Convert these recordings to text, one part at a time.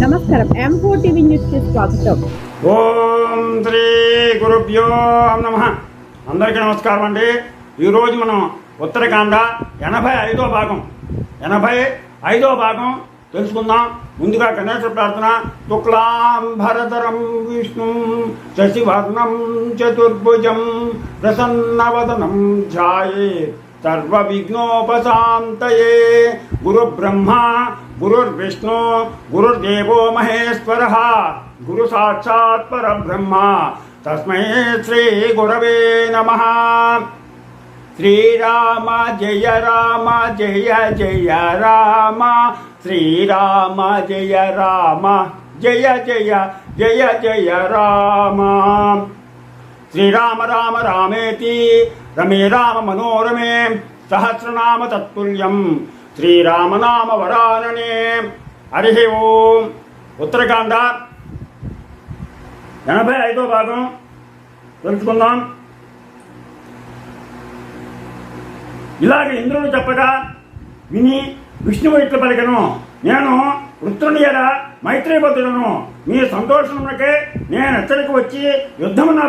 నమస్కారం. M four TV న్యూస్కి స్వాగతం. ఓం శ్రీ గురుభ్యో నమ. అందరికీ నమస్కారం అండి. ఈరోజు మనం ఉత్తరాఖండ ఎనభై ఐదో భాగం. ఎనభై ఐదో భాగం తెలుసుకుందాం. ముందుగా గణేశ ప్రార్థన. శుక్లాంబరధరం విష్ణు శశివర్ణం చతుర్భుజం ప్రసన్నవదనం ధ్యాయే सर्वविघ्नोपशान्तये गुरुब्रह्मा, गुरुर्विष्णु, गुरुर्देवो महेश्वरः ब्रह्म तस्म श्री गुरव नम। श्रीराम, जय राम, जय जय राम। श्रीराम, जय राम, जय जय जय जय राम। శ్రీరామ రామ రామేతి రమే రామ మనోరమే సహస్రనామ తత్తుల్యం శ్రీరామనామ వరాననే హరి ఓం ఉత్తరకాండ ఎనభై ఐదో భాగం। తెలుసుకుందాం। ఇలాగ ఇంద్రుడు చెప్పగా విని విష్ణువు ఇట్లు పలికను నేను వృత్రుని ఎడ మైత్రీబద్ధుడను మీ సంతోషమునకే నేను హెచ్చరిక వచ్చి యుద్ధమున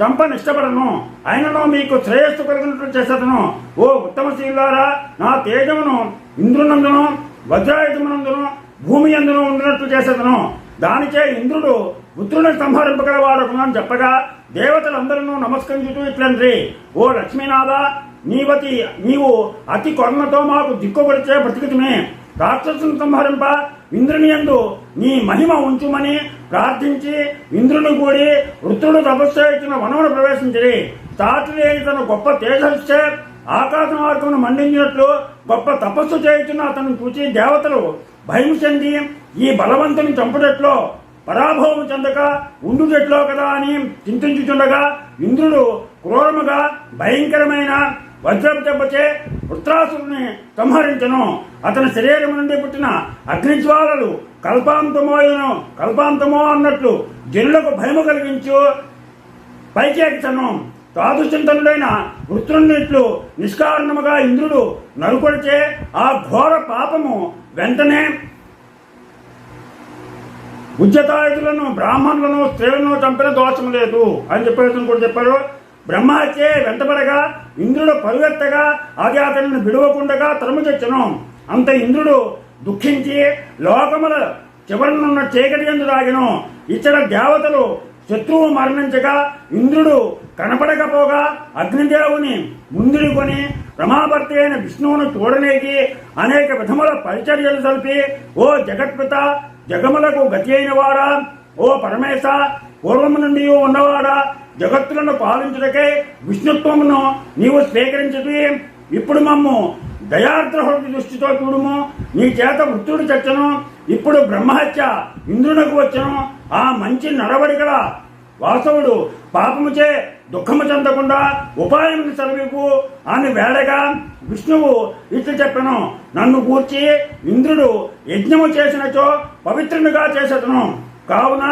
చంపని ఇష్టపడను ఆయనలో మీకు శ్రేయస్సు కలిగినట్లు చేసేదను. ఓ ఉత్తమశీలారా నా తేజమును ఇంద్రునందును వజ్రాయుధమునందును భూమి అందును ఉండినట్లు చేసేదను. దానిచే ఇంద్రుడు పుత్రుని సంహరింపగలవాడకును అని చెప్పగా దేవతలందరూ నమస్కరించుతూ ఇట్లండ్రి. ఓ లక్ష్మీనాథ నీవతి నీవు అతి కొరణతో మాకు దిక్కుపడిచే బ్రతికితమే రాక్షసుని సంహరింప ఇంద్రుని యందు నీ మహిమ ఉంచుమని ప్రార్థించి ఇంద్రుని కూడి వృత్తుడు తపస్సు ఇచ్చిన వనమును ప్రవేశించిరి. తాటి తన గొప్ప తేజస్సే ఆకాశ మార్గమును మండించినట్లు గొప్ప తపస్సు చేయుచున్న అతను చూచి దేవతలు భయం చెంది ఈ బలవంతుని చంపుటట్లో పరాభవం చెందక ఉండుటెట్లో కదా అని చింతించుచుండగా ఇంద్రుడు క్రూరముగా భయంకరమైన వజ్రం దెబ్బచే వృత్రాసురుని సంహరించను. అతని శరీరం నుండి పుట్టిన అగ్నిజ్వాలలు కల్పాంతమోయను కల్పాంతమో అన్నట్లు జనులకు భయము కలిగించు పైకెత్తను సాధుచింతనుడైన వృత్రునిట్లు నిష్కారణముగా ఇంద్రుడు నరుకొడిచే ఆ ఘోర పాపము వెంటనే ఉద్యతాయుధులను బ్రాహ్మణులను స్త్రీలను చంపిన దోషం లేదు అని చెప్పేసి కూడా చెప్పారు బ్రహ్మహత్యే వెంటబడగా ఇంద్రుడు పరుగెత్తగా అది అతనిని విడవకుండగా తరుము అంత ఇంద్రుడు దుఃఖించి లోకముల చివరనున్న చీకటి ఎందు రాగిను ఇతర దేవతలు శత్రువు మరణించగా ఇంద్రుడు కనపడకపోగా అగ్నిదేవుని ముందుకొని రమాభర్తి అయిన విష్ణువును చూడనేకి అనేక విధముల పరిచర్యలు సల్పి ఓ జగత్పిత జగములకు గతి అయిన వాడా? ఓ పరమేశ పూర్వము నుండి ఉన్నవాడా? జగత్తులను పాలించుటకై విష్ణుత్వమును నీవు స్వీకరించదు ఇప్పుడు మమ్ము దయాద్రహుడి దృష్టితో చూడుము. నీ చేత వృత్తుడు చచ్చను. ఇప్పుడు బ్రహ్మహత్య ఇంద్రునకు వచ్చను. ఆ మంచి నడవడిగల వాసవుడు పాపముచే దుఃఖము చెందకుండా ఉపాయం సెలవిపు అని వేడగా విష్ణువు ఇట్లు చెప్పను. నన్ను కూర్చి ఇంద్రుడు యజ్ఞము చేసినచో పవిత్రునిగా చేసేతను కావున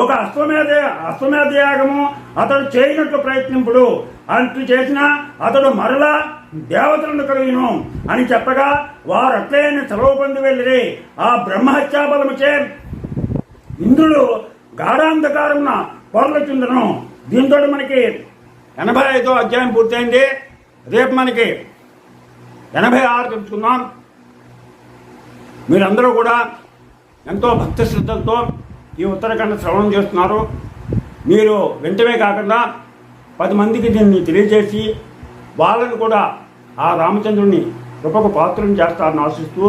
ఒక అశ్వమేధ అశ్వమేధ యాగము అతడు చేయనట్లు ప్రయత్నింపుడు. అంటూ చేసిన అతడు మరలా దేవతలను కలిగిను అని చెప్పగా వారు అట్లే సెలవు పొంది వెళ్ళిరి. ఆ బ్రహ్మహత్యా బలముచే ఇంద్రుడు గాఢాంధకారమున పొరలచుందను దీంతో మనకి ఎనభై ఐదో అధ్యాయం పూర్తయింది. రేపు మనకి ఎనభై ఆరు తెలుసుకుందాం. మీరందరూ కూడా ఎంతో భక్తి శ్రద్ధలతో ఈ ఉత్తరాఖండ శ్రవణం చేస్తున్నారు. మీరు వెంటనే కాకుండా పది మందికి దీన్ని తెలియజేసి వాళ్ళని కూడా ఆ రామచంద్రుని కృపకు పాత్రను చేస్తారని ఆశిస్తూ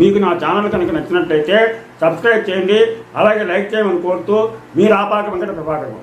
మీకు నా ఛానల్ కనుక నచ్చినట్లయితే సబ్స్క్రైబ్ చేయండి అలాగే లైక్ చేయమని కోరుతూ మీరు ఆపాక వెంకట ప్రభాకర్